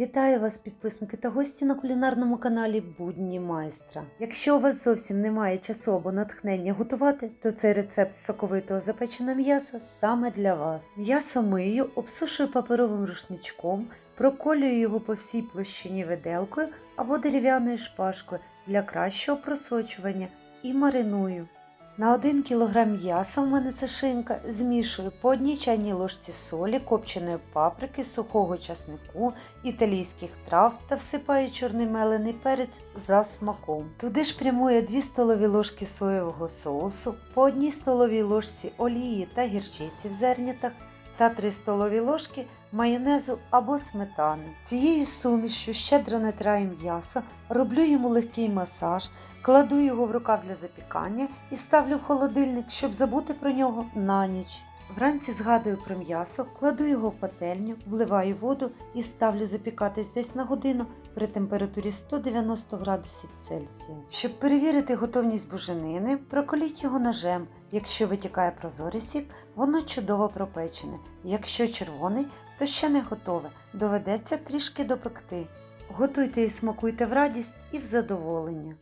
Вітаю вас, підписники та гості на кулінарному каналі Будні майстра. Якщо у вас зовсім немає часу або натхнення готувати, то цей рецепт соковитого запеченого м'яса саме для вас. М'ясо мию, обсушую паперовим рушничком, проколюю його по всій площині виделкою або дерев'яною шпажкою для кращого просочування і мариную. На 1 кг м'яса, в мене це шинка, змішую по одній чайній ложці солі, копченої паприки, сухого часнику, італійських трав та всипаю чорний мелений перець за смаком. Туди ж прямує 2 столові ложки соєвого соусу, по одній столовій ложці олії та гірчиці в зернятах та 3 столові ложки майонезу або сметани. Цією сумішю щедро натираю м'ясо, роблю йому легкий масаж, кладу його в рукав для запікання і ставлю в холодильник, щоб забути про нього на ніч. Вранці згадую про м'ясо, кладу його в пательню, вливаю воду і ставлю запікатись десь на годину при температурі 190 градусів Цельсія. Щоб перевірити готовність буженини, проколіть його ножем. Якщо витікає прозорий сік, воно чудово пропечене. Якщо червоний, то ще не готове, доведеться трішки допекти. Готуйте і смакуйте в радість і в задоволення.